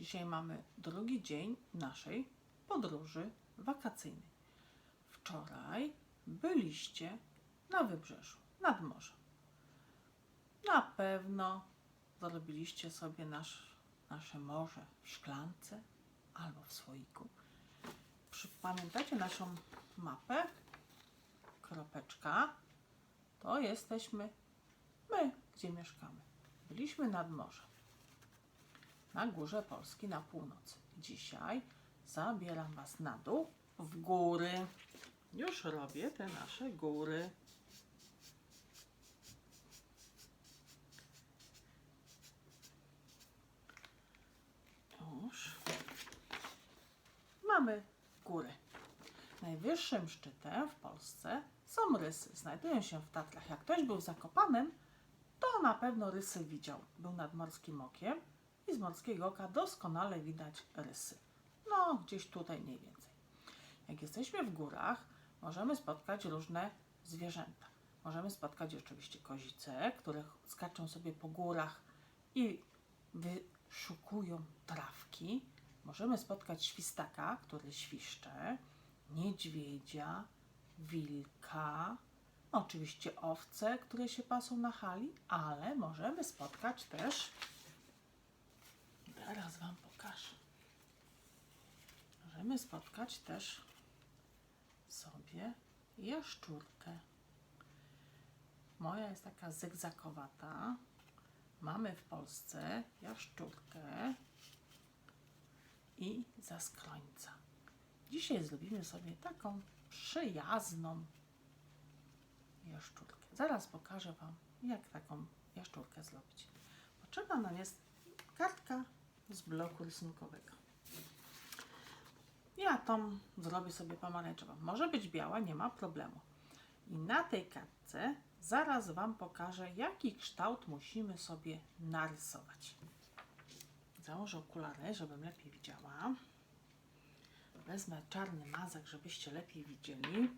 Dzisiaj mamy drugi dzień naszej podróży wakacyjnej. Wczoraj byliście na wybrzeżu, nad morzem. Na pewno zrobiliście sobie nasz, nasze morze w szklance albo w słoiku. Pamiętacie naszą mapę? Kropeczka. To jesteśmy my, gdzie mieszkamy. Byliśmy nad morzem. Na górze Polski, na północy. Dzisiaj zabieram Was na dół, w góry. Już robię te nasze góry. Już. Mamy góry. Najwyższym szczytem w Polsce są rysy. Znajdują się w Tatrach. Jak ktoś był w Zakopanem, to na pewno rysy widział. Był nad Morskim Okiem i z Morskiego Oka doskonale widać rysy. No, gdzieś tutaj mniej więcej. Jak jesteśmy w górach, możemy spotkać różne zwierzęta. Możemy spotkać oczywiście kozice, które skaczą sobie po górach i wyszukują trawki. Możemy spotkać świstaka, który świszcze, niedźwiedzia, wilka, oczywiście owce, które się pasą na hali, ale możemy spotkać też. Teraz Wam pokażę. Możemy spotkać też sobie jaszczurkę. Moja jest taka zygzakowata. Mamy w Polsce jaszczurkę i zaskrońca. Dzisiaj zrobimy sobie taką przyjazną jaszczurkę. Zaraz pokażę Wam, jak taką jaszczurkę zrobić. Potrzebna nam jest kartka z bloku rysunkowego. Ja tą zrobię sobie pomarańczową. Może być biała, nie ma problemu. I na tej kartce zaraz Wam pokażę, jaki kształt musimy sobie narysować. Założę okulary, żebym lepiej widziała. Wezmę czarny mazak, żebyście lepiej widzieli.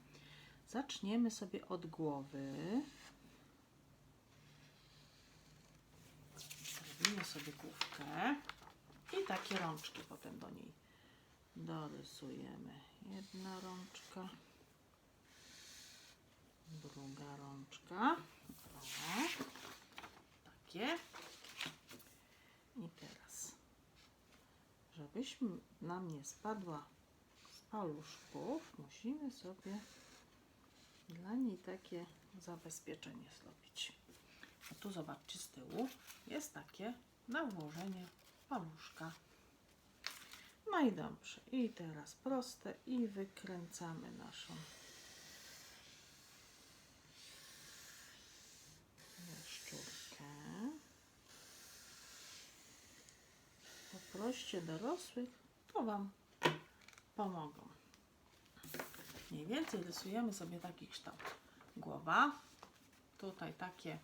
Zaczniemy sobie od głowy. Zrobimy sobie główkę i takie rączki potem do niej dorysujemy. Jedna rączka, druga rączka. O, takie. I teraz, żebyśmy nam nie spadła z paluszków, musimy sobie dla niej takie zabezpieczenie zrobić. A tu zobaczcie z tyłu jest takie nałożenie paluszka. No i dobrze. I teraz proste i wykręcamy naszą jaszczurkę. Poproście dorosłych, to Wam pomogą. Mniej więcej rysujemy sobie taki kształt. Głowa, tutaj takie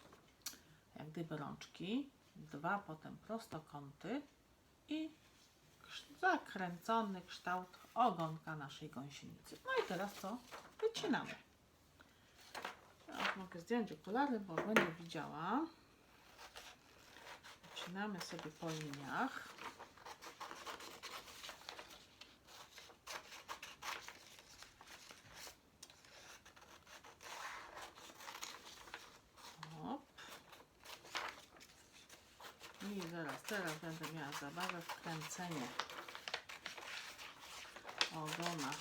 jak gdyby rączki, dwa potem prostokąty i zakręcony kształt ogonka naszej gąsienicy. No i teraz co? Wycinamy. Teraz mogę zdjąć okulary, bo będę widziała. Wycinamy sobie po liniach. Hop. I zaraz, teraz będę miała zabawę w kręcenie ogona.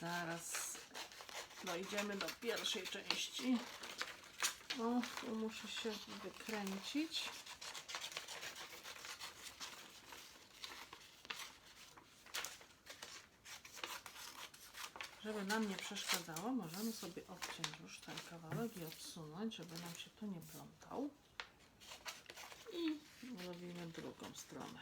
Zaraz dojdziemy do pierwszej części. O, tu muszę się wykręcić. Żeby nam nie przeszkadzało, możemy sobie odciąć już ten kawałek i odsunąć, żeby nam się tu nie plątał. I robimy drugą stronę.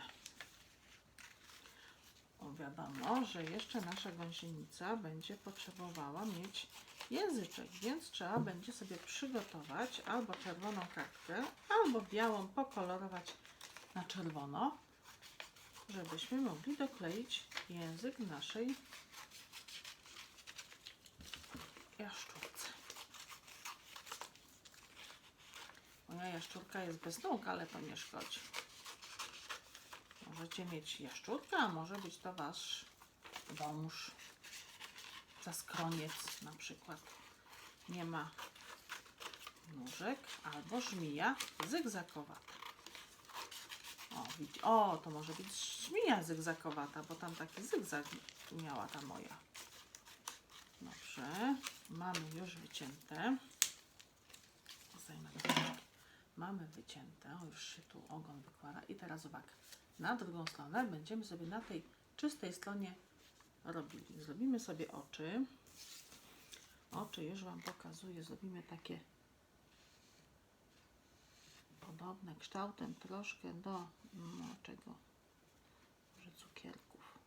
Wiadomo, że jeszcze nasza gąsienica będzie potrzebowała mieć języczek, więc trzeba będzie sobie przygotować albo czerwoną kartkę, albo białą pokolorować na czerwono, żebyśmy mogli dokleić język naszej jaszczurce. Moja jaszczurka jest bez nóg, ale to nie szkodzi. Możecie mieć jaszczurkę, a może być to wasz wąż. Zaskroniec na przykład. Nie ma nóżek albo żmija zygzakowata. O, o, to może być żmija zygzakowata, bo tam taki zygzak miała ta moja. Dobrze, mamy już wycięte. Zdejmę rączki. Mamy wycięte, o, już się tu ogon wykłada. I teraz uwaga, na drugą stronę będziemy sobie na tej czystej stronie robili. Zrobimy sobie oczy. Oczy już Wam pokazuję. Zrobimy takie podobne kształtem troszkę do no, czego? Może cukierków.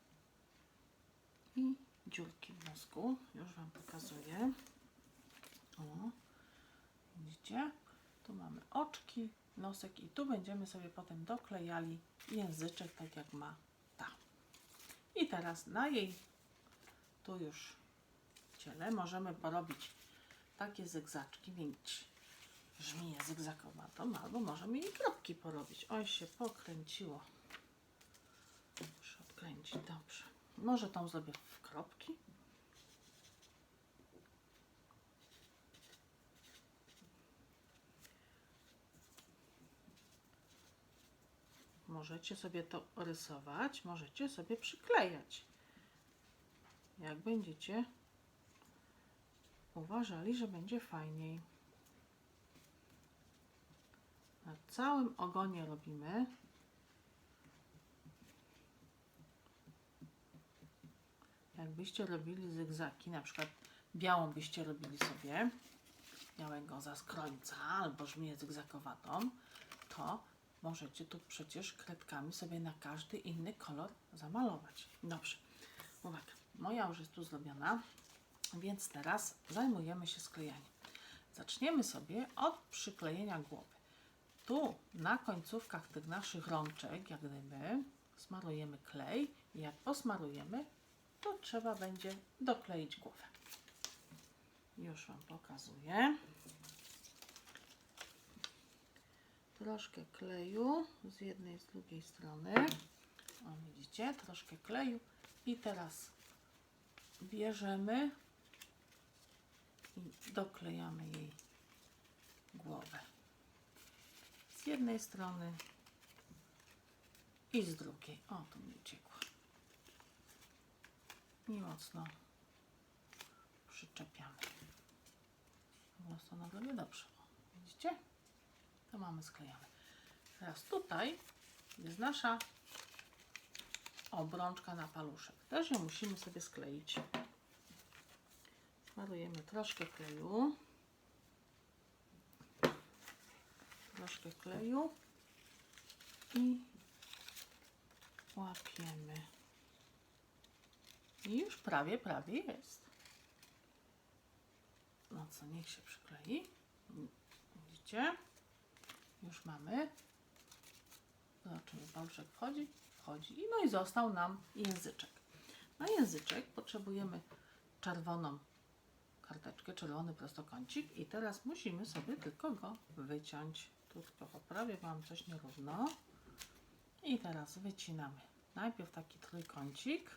I dziurki w mózgu. Już Wam pokazuję. O, widzicie? Tu mamy oczki, nosek i tu będziemy sobie potem doklejali języczek, tak jak ma ta. I teraz na jej tu już ciele możemy porobić takie zygzaczki, mieć żmiję zygzakowatą, albo możemy jej kropki porobić. Oj, się pokręciło. Muszę odkręcić, dobrze. Może tą zrobię w kropki. Możecie sobie to rysować, możecie sobie przyklejać. Jak będziecie uważali, że będzie fajniej. Na całym ogonie robimy. Jakbyście robili zygzaki, na przykład białą byście robili sobie, białego zaskrońca albo żmiję zygzakowatą, to możecie tu przecież kredkami sobie na każdy inny kolor zamalować. Dobrze, uwaga, moja już jest tu zrobiona, więc teraz zajmujemy się sklejaniem. Zaczniemy sobie od przyklejenia głowy. Tu na końcówkach tych naszych rączek, jak gdyby, smarujemy klej i jak posmarujemy, to trzeba będzie dokleić głowę. Już Wam pokazuję. Troszkę kleju z jednej z drugiej strony. O, widzicie, troszkę kleju. I teraz bierzemy i doklejamy jej głowę. Z jednej strony i z drugiej. O, tu mi uciekło. I mocno przyczepiamy. Drugą stroną robię dobrze. Widzicie? To mamy sklejone. Teraz tutaj jest nasza obrączka na paluszek. Też ją musimy sobie skleić. Smarujemy troszkę kleju. Troszkę kleju. I łapiemy. I już prawie, prawie jest. No co, niech się przyklei. Widzicie? Już mamy. Zobaczymy, paluszek wchodzi, wchodzi. No i został nam języczek. Na języczek potrzebujemy czerwoną karteczkę, czerwony prostokącik i teraz musimy sobie tylko go wyciąć. Tu tylko poprawię, mam coś nierówno. I teraz wycinamy. Najpierw taki trójkącik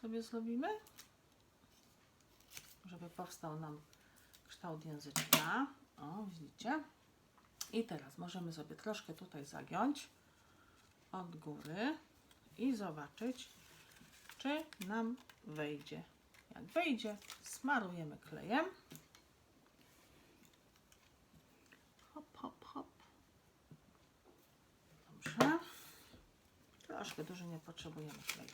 sobie zrobimy, żeby powstał nam kształt języczka. O, widzicie? I teraz możemy sobie troszkę tutaj zagiąć od góry i zobaczyć, czy nam wejdzie. Jak wejdzie, smarujemy klejem. Hop, hop, hop. Dobrze. Troszkę dużo nie potrzebujemy kleju.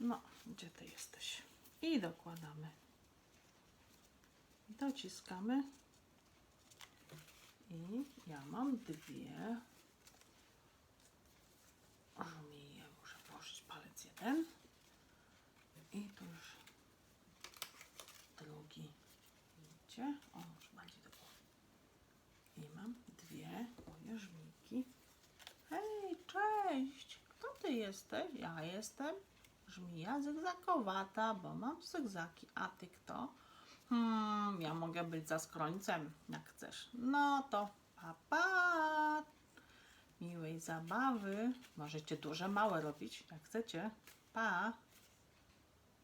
No, gdzie ty jesteś? I dokładamy. Dociskamy. I ja mam dwie żmije. Muszę położyć palec jeden. I tu już drugi. Widzicie? O, już bardziej do góry. I mam dwie moje żmijki. Hej, cześć! Kto ty jesteś? Ja jestem żmija zygzakowata, bo mam zygzaki. A ty kto? Hmm, ja mogę być za skrońcem, jak chcesz. No to pa, pa. Miłej zabawy. Możecie duże, małe robić, jak chcecie. Pa!